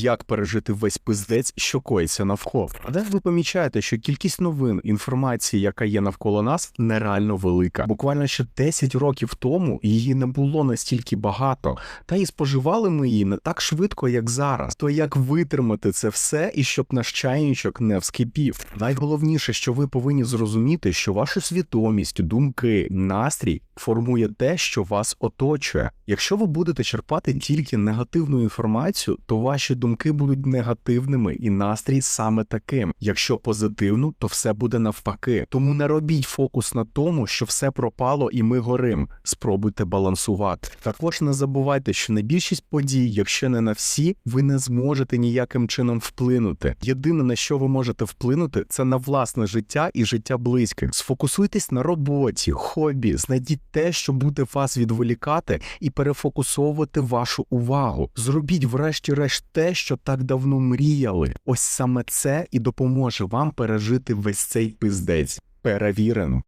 як пережити весь пиздець, що коїться навколо. А де ви помічаєте, що кількість новин інформації, яка є навколо нас, нереально велика. Буквально ще 10 років тому її не було настільки багато, та і споживали ми її не так швидко, як зараз. То як витримати це все і щоб наш чайничок не вскипів? Найголовніше, що ви повинні зрозуміти, що вашу свідомість, думки, настрій формує те, що вас оточує. Якщо ви будете черпати тільки негативну інформацію, то ваші думки будуть негативними і настрій саме таким. Якщо позитивну, то все буде навпаки. Тому не робіть фокус на тому, що все пропало і ми горим. Спробуйте балансувати. Також не забувайте, що на більшість подій, якщо не на всі, ви не зможете ніяким чином вплинути. Єдине на що ви можете вплинути, це на власне життя і життя близьких. Сфокусуйтесь на роботі, хобі, знайдіть те, що буде вас відволікати, і перефокусовувати вашу увагу. Зробіть, врешті-решт, що так давно мріяли. Ось саме це і допоможе вам пережити весь цей пиздець. Перевірено.